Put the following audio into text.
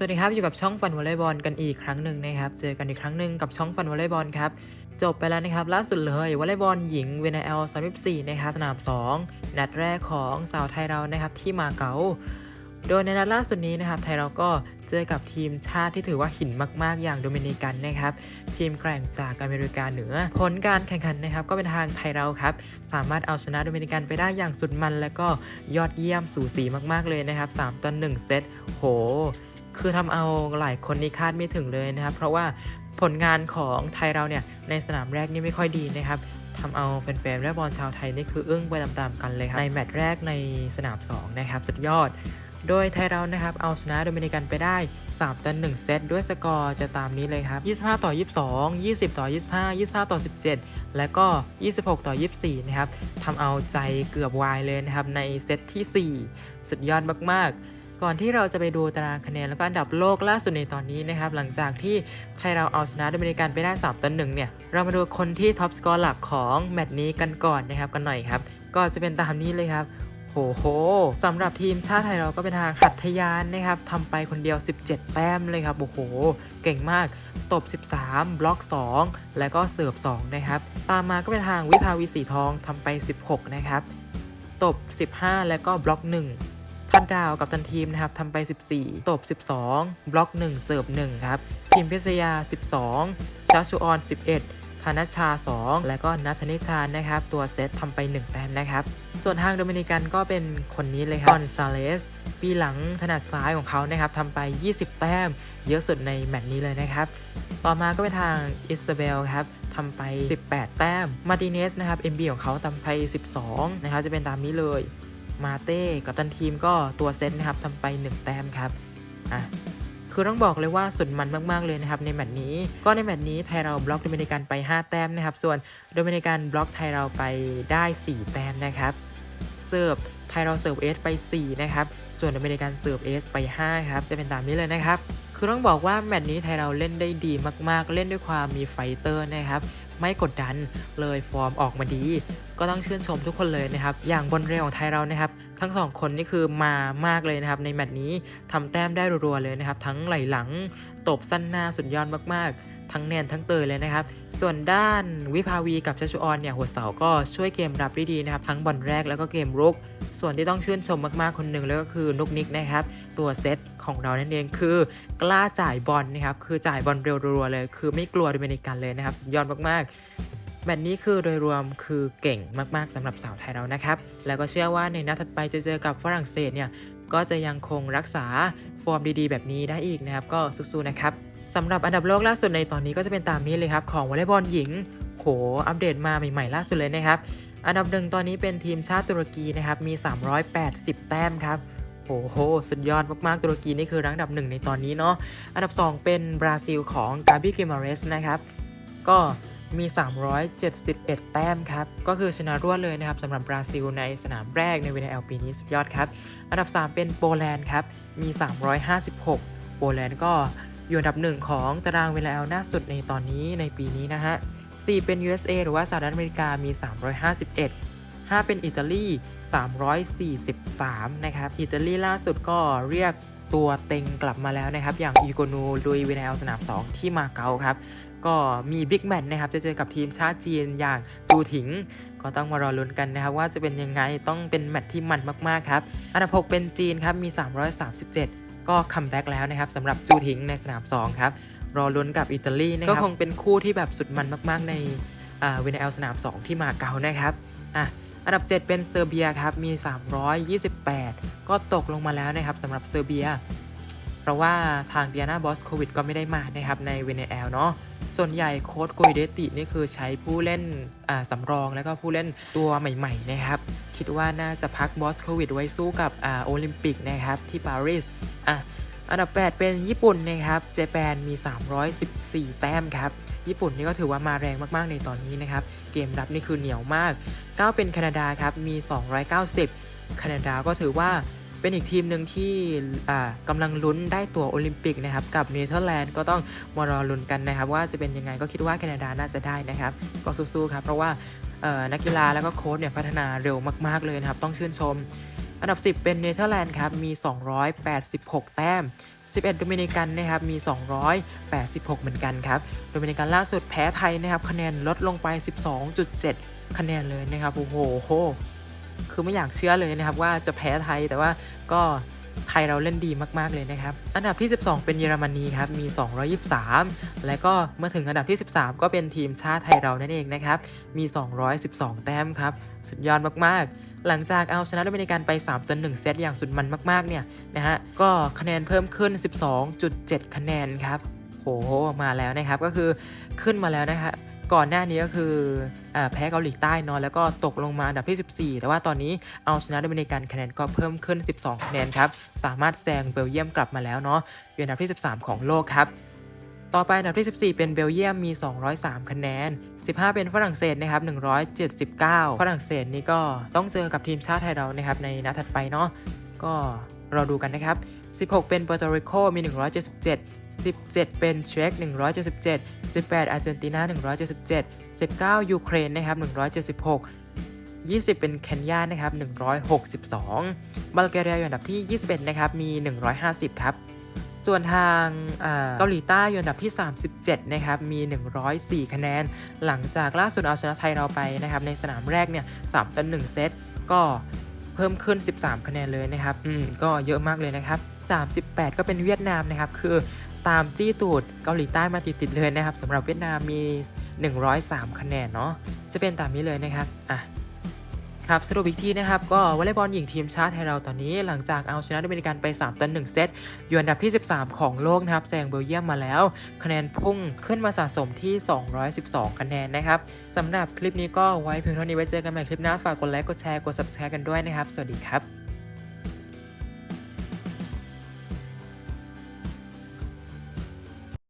สวัสดีครับอยู่กับช่องฟันวอลเลย์บอลกันอีกครั้งหนึ่งนะครับ เจอกันอีกครั้งหนึ่งกับช่องฟันวอลเลย์บอลครับจบไปแล้วนะครับล่าสุดเลยวอลเลย์บอลหญิง VNL 34นะครับสนาม 2 นัดแรกของสาวไทยเรานะครับที่มาเก๊าโดยในนัดล่าสุดนี้นะครับไทยเราก็เจอกับทีมชาติที่ถือว่าหินมาก ๆ อย่างโดมินิกันนะครับ ทีมแกร่งจากอเมริกาเหนือ ผลการแข่งขันนะครับ ก็เป็นทางไทยเราครับ สามารถเอาชนะโดมินิกันไปได้อย่างสุดมัน และก็ยอดเยี่ยมสูสีมาก ๆ เลยนะครับ3ต่อ1เซตโห คือทำเอาหลายคนนี่คาดไม่ถึงเลยนะครับ เพราะว่าผลงานของไทยเราเนี่ยในสนามแรกนี่ไม่ค่อยดีนะครับทำเอาแฟนๆและบอลชาวไทยนี่คืออึ้งไปตามๆกันเลยครับในแมตช์แรกในสนาม 2 นะครับ สุดยอด โดยไทยเรานะครับเอาชนะโดมินิกันไปได้ 3ต่อ1เซตด้วยสกอร์จะตามนี้เลยครับ 25 ต่อ 22 20 ต่อ 25 25 ต่อ 17 และก็ 26 ต่อ 24 นะครับทำเอาใจเกือบวายเลยนะครับในเซตทีสี่4 สุดยอดมากๆ ก่อนที่เราจะไปดูตารางคะแนนแล้วก็อันดับโลกล่าสุดในตอนนี้นะครับ หลังจากที่ไทยเราเอาชนะโดมินิกันไปได้3ต่อ1เนี่ย เรามาดูคนที่ท็อปสกอร์หลักของแมตช์นี้กันก่อนนะครับกันหน่อยครับ ก็จะเป็นตามนี้เลยครับโหโหสำหรับทีมชาติไทยเราก็เป็นทางหัตถยานนะครับทำไปคนเดียว 17 แต้มเลยครับ โอ้โห เก่งมาก ตบ 13 บล็อก 2 แล้วก็เสิร์ฟ 2 นะครับ ตามมาก็เป็นทางวิภาวีสีทองทำไป 16 นะครับ ตบ 15 แล้วก็บล็อก 1 ทัดดาวกับตันทีมนะครับทำไป 14 ตบ 12 บล็อก 1 เสิร์ฟ1ครับทีมพิษยา 12 ชาชูออน 11 ธนชชา 2 และก็นัทนิชานะครับ ตัวเซตทำไป 1 แต้มนะครับ ส่วนทางโดมินิกันก็เป็นคนนี้เลยครับกอนซาเลส ปีหลังถนัดซ้ายของเขานะครับทำไป 20 แต้ม เยอะสุดในแมตช์นี้เลยนะครับ ต่อมาก็เป็นทางอิสซาเบลครับทำไป 18 แต้ม มาติเนสนะครับ MB ของเขาทำไป 12 นะครับ จะเป็นตามนี้เลย มาเต้กับตันทีมก็ตัวเซตนะครับทำไป 1 แต้มครับอะคือต้องบอกเลยว่าสุดมันมาก ๆ เลยนะครับในแมตช์นี้ ก็ในแมตช์นี้ไทยเราบล็อกโดมินิกันไป 5 แต้มนะครับ ส่วนโดมินิกันบล็อกไทยเราไปได้ 4 แต้มนะครับ เสิร์ฟไทยเราเสิร์ฟเอสไป 4 นะครับ ส่วนอเมริกันเสิร์ฟเอสไป 5 ครับ จะเป็นตามนี้เลยนะครับ คือต้องบอกว่าแมตช์นี้ไทยเราเล่นได้ดีมาก ๆ เล่นด้วยความมีไฟเตอร์นะครับ ไม่กดดัน เลยฟอร์มออกมาดี ก็ต้องชื่นชมทุกคนเลยนะครับ อย่างบนเรือของไทยเรานะครับ ทั้งสองคนนี่คือมามากเลยนะครับ ในแมตช์นี้ทำแต้มได้รัวๆเลยนะครับ ทั้งไหลหลัง ตบสั้นหน้าสุดยอดมากๆ ทั้งแนนทั้งเตยเลยนะครับ ส่วนด้านวิภาวีกับชัชชุออนเนี่ยหัวเสาก็ช่วยเกมรับได้ดีนะครับ ทั้งบอลแรกแล้วก็เกมรุก ส่วนที่ต้องชื่นชมมากๆคนหนึ่งเลยก็คือนุกนิกนะครับ ตัวเซตของเรานั่นเองคือกล้าจ่ายบอลนะครับ คือจ่ายบอลเร็วรัวเลย คือไม่กลัวโดมินิกันเลยนะครับ สุดยอดมากๆแมตช์นี้คือโดยรวมคือเก่งมาก ๆสำหรับสาวไทยเรานะครับ แล้วก็เชื่อว่าในนัดถัดไปจะเจอกับฝรั่งเศสเนี่ย ก็จะยังคงรักษาฟอร์มดี ๆ แบบนี้ได้อีกนะครับ ก็สู้ๆนะครับ สำหรับอันดับโลกล่าสุดในตอนนี้ก็จะเป็นตามนี้เลยครับ ของวอลเลย์บอลหญิง โห อัปเดตมาใหม่ ๆ ล่าสุดเลยนะครับ อันดับหนึ่งตอนนี้เป็นทีมชาติตุรกีนะครับ มี 380 แต้มครับโอ้โห สุดยอดมาก ๆ ตุรกีนี่คือรังอันดับหนึ่งในตอนนี้เนาะ อันดับ 2 เป็นบราซิลของกาบิกิมาเรสนะครับ ก็มี 371 แต้มครับ ก็คือชนะรวดเลยนะครับสำหรับบราซิลในสนามแรกใน VNL ปีนี้สุดยอดครับ อันดับ 3 เป็นโปแลนด์ครับ มี 356 โปแลนด์ก็ อยู่อันดับหนึ่งของตาราง VNL หน้าสุดในตอนนี้ในปีนี้นะฮะ 4 เป็น USA หรือว่าสหรัฐอเมริกามี 351 5 เป็นอิตาลี 343 นะครับ อิตาลีล่าสุดก็เรียกตัวเต็งกลับมาแล้วนะครับ อย่างอีโกนูลุยวินาลสนาม 2 ที่มาเก๊าครับ ก็มีบิ๊กแมตช์นะครับ จะเจอกับทีมชาติจีนอย่างจูถิง ก็ต้องมารอลุ้นกันนะครับ ว่าจะเป็นยังไงต้องเป็นแมตช์ที่มันมาก ๆ ครับ อันดับ 6 เป็นจีนครับ มี 337 ก็คัมแบ็กแล้วนะครับสำหรับจูทิงในสนาม 2 ครับ รอลุ้นกับอิตาลีนะครับก็คงเป็นคู่ที่แบบสุดมันมากๆ ในเวเนลสนาม 2 ที่มาเก๊านะครับอะอันดับ 7 เป็นเซอร์เบียครับมี 328 ก็ตกลงมาแล้วนะครับสำหรับเซอร์เบีย ราะว่าทางเดียนาบอสโควิดก็ไม่ได้มานะครับในเวเนเอลเนาะส่วนใหญ่โค้ชโกยเดตินี่คือใช้ผู้เล่นสำรองแล้วก็ผู้เล่นตัวใหม่ๆนะครับคิดว่าน่าจะพักบอสโควิดไว้สู้กับโอลิมปิกนะครับที่ปารีสอะอันดับ 8 เป็นญี่ปุ่นนะครับเจแปนมี 314 แต้มครับ ญี่ปุ่นนี่ก็ถือว่ามาแรงมากๆในตอนนี้นะครับ เกมรับนี่คือเหนียวมาก 9 เป็นแคนาดาครับ มี 290 แคนาดาก็ถือว่า เป็นอีกทีมหนึ่งที่กำลังลุ้นได้ตั๋วโอลิมปิกนะครับกับเนเธอร์แลนด์ก็ต้องมารอลุ้นกันนะครับว่าจะเป็นยังไงก็คิดว่าแคนาดาน่าจะได้นะครับ ก็สู้ๆครับเพราะว่านักกีฬาแล้วก็โค้ชเนี่ยพัฒนาเร็วมากๆเลยนะครับ ต้องชื่นชม อันดับ 10 เป็นเนเธอร์แลนด์ครับมี 286 แต้ม 11 โดมินิกันนะครับมี 286 เหมือนกันครับ โดมินิกันล่าสุดแพ้ไทยนะครับคะแนนลดลงไป 12.7 คะแนนเลยนะครับโอ้โห คือไม่อยากเชื่อเลยนะครับว่าจะแพ้ไทยแต่ว่าก็ไทยเราเล่นดีมากๆเลยนะครับ อันดับที่ 12 เป็นเยอรมนีครับมี 223 และก็เมื่อถึงอันดับที่ 13 ก็เป็นทีมชาติไทยเรานั่นเองนะครับมี 212 แต้มครับสุดยอดมากๆ หลังจากเอาชนะโดมินิกันไป3ต่อ1เซตอย่างสุดมันมากๆเนี่ยนะฮะก็คะแนนเพิ่มขึ้น 12.7 คะแนนครับโหมาแล้วนะครับก็คือขึ้นมาแล้วนะครับ ก่อนหน้านี้ก็คืออแพ้เกาหลีใต้นอะแล้วก็ตกลงมาอันดับที่ 14 แต่ว่าตอนนี้เอาชนะโดมินิกันคะแนนก็เพิ่มขึ้น 12 คะแนนครับ สามารถแซงเบลเยียมกลับมาแล้วเนาะอยู่อันดับที่ 13 ของโลกครับต่อไปอันดับที่ 14 เป็นเบลเยียมมี 203 คะแนน 15 เป็นฝรั่งเศสนะครับ 179 ฝรั่งเศสนี่ก็ต้องเจอกับทีมชาติไทยเรานะครับในนัดถัดไปเนาะก็รอดูกันนะครับ 16 เป็นเปอร์โตริโกมี 177 17 เป็นเช็ก177 18 อาร์เจนตินา177 19 ยูเครนนะครับ176 20 เป็นเคนยานะครับ 162 บัลแกเรียอยู่อันดับที่ 21 นะครับ มี 150 ครับ ส่วนทางเกาหลีใต้อยู่อันดับที่ 37 นะครับ มี 104 คะแนน หลังจากล่าสุดเอาชนะไทยเราไปนะครับ ในสนามแรกเนี่ย3ต่อ1เซต ก็เพิ่มขึ้น 13 คะแนนเลยนะครับ อืม ก็เยอะมากเลยนะครับ 38 ก็เป็นเวียดนามนะครับ คือ ตามจี้ตูดเกาหลีใต้มาติดๆเลยนะครับสำหรับเวียดนามมี 103 คะแนนเนาะจะเป็นตามนี้เลยนะครับอะครับสรุปอีกทีนะครับ ก็วอลเลย์บอลหญิงทีมชาติไทยเราตอนนี้ หลังจากเอาชนะโดมินิกันไป 3ต่อ1เซตอยู่อันดับที่ 13 ของโลกนะครับแซงเบลเยียมมาแล้ว คะแนนพุ่งขึ้นมาสะสมที่ 212 คะแนนนะครับสำหรับคลิปนี้ก็ไว้เพียงเท่านี้ไว้เจอกันใหม่คลิปหน้าฝากกดไลค์กดแชร์กด subscribe กันด้วยนะครับ สวัสดีครับ